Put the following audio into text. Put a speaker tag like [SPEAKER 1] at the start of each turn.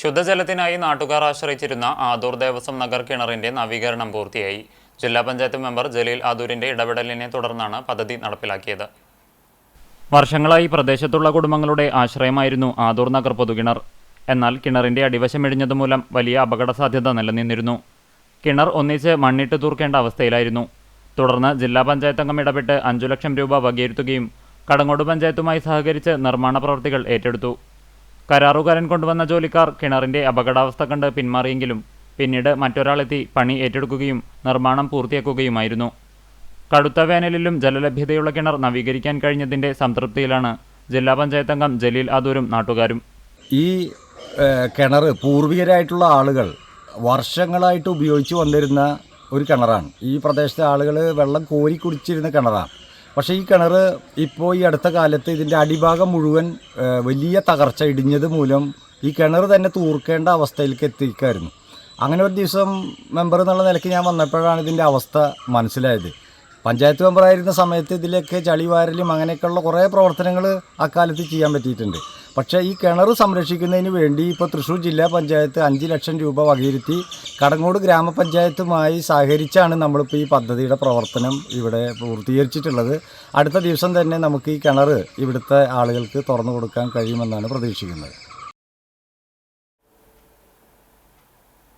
[SPEAKER 1] ശുദ്ധജലത്തിനായി നാട്ടുകാർ ആശ്രയിച്ചിരുന്ന ആദൂർ ദേവസ്വം നഗർ കിണറിന്റെ നവീകരണം പൂർത്തിയായി. ജില്ലാ പഞ്ചായത്ത് മെമ്പർ ജലീൽ ആദൂരിന്റെ ഇടപെടലിനെ തുടർന്നാണ് പദ്ധതി നടപ്പിലാക്കിയത്. വർഷങ്ങളായി പ്രദേശത്തുള്ള കുടുംബങ്ങളുടെ ആശ്രയമായിരുന്നു ആദൂർ നഗർ പൊതുകിണർ. എന്നാൽ കിണറിന്റെ അടിവശം മൂലം വലിയ അപകട സാധ്യത നിലനിന്നിരുന്നു. കിണർ ഒന്നിച്ച് മണ്ണിട്ട് തൂർക്കേണ്ട അവസ്ഥയിലായിരുന്നു. തുടർന്ന് ജില്ലാ പഞ്ചായത്ത് അംഗം ഇടപെട്ട് അഞ്ചു ലക്ഷം രൂപ വകയിരുത്തുകയും കടങ്ങോട് പഞ്ചായത്തുമായി സഹകരിച്ച് നിർമ്മാണ പ്രവൃത്തികൾ ഏറ്റെടുത്തു. കരാറുകാരൻ കൊണ്ടുവന്ന ജോലിക്കാർ കിണറിന്റെ അപകടാവസ്ഥ കണ്ട് പിന്മാറിയെങ്കിലും പിന്നീട് മറ്റൊരാളെത്തി പണി ഏറ്റെടുക്കുകയും നിർമ്മാണം പൂർത്തിയാക്കുകയുമായിരുന്നു. കടുത്ത വേനലിലും ജലലഭ്യതയുള്ള കിണർ നവീകരിക്കാൻ കഴിഞ്ഞതിന്റെ സംതൃപ്തിയിലാണ് ജില്ലാ പഞ്ചായത്ത് അംഗം ജലീൽ ആദൂരും നാട്ടുകാരും.
[SPEAKER 2] ഈ കിണർ പൂർവികരായിട്ടുള്ള ആളുകൾ വർഷങ്ങളായിട്ട് ഉപയോഗിച്ചു വന്നിരുന്ന ഒരു കിണറാണ്. ഈ പ്രദേശത്തെ ആളുകൾ വെള്ളം കോരി കുടിച്ചിരുന്ന കിണറാണ്. പക്ഷേ ഈ കിണർ ഇപ്പോൾ ഈ അടുത്ത കാലത്ത് ഇതിന്റെ അടിഭാഗം മുഴുവൻ വലിയ തകർച്ച ഇടിഞ്ഞത് മൂലം ഈ കിണർ തന്നെ തൂർക്കേണ്ട അവസ്ഥയിലേക്ക് എത്തിക്കായിരുന്നു അങ്ങനെ ഒരു ദിവസം മെമ്പർ എന്നുള്ള നിലയ്ക്ക് ഞാൻ വന്നപ്പോഴാണ് ഇതിന്റെ അവസ്ഥ മനസ്സിലായത്. പഞ്ചായത്ത് മെമ്പറായിരുന്ന സമയത്ത് ഇതിലൊക്കെ ചളി വാരലും അങ്ങനെയൊക്കെയുള്ള കുറേ പ്രവർത്തനങ്ങൾ അക്കാലത്ത് ചെയ്യാൻ പറ്റിയിട്ടുണ്ട്. പക്ഷേ ഈ കിണർ സംരക്ഷിക്കുന്നതിന് വേണ്ടി ഇപ്പോൾ തൃശ്ശൂർ ജില്ലാ പഞ്ചായത്ത് അഞ്ച് ലക്ഷം രൂപ വകയിരുത്തി കടങ്ങോട് ഗ്രാമപഞ്ചായത്തുമായി സഹകരിച്ചാണ് നമ്മളിപ്പോൾ ഈ പദ്ധതിയുടെ പ്രവർത്തനം ഇവിടെ പൂർത്തീകരിച്ചിട്ടുള്ളത്. അടുത്ത ദിവസം തന്നെ നമുക്ക് ഈ കിണർ ഇവിടുത്തെ ആളുകൾക്ക് തുറന്നു കൊടുക്കാൻ കഴിയുമെന്നാണ് പ്രതീക്ഷിക്കുന്നത്.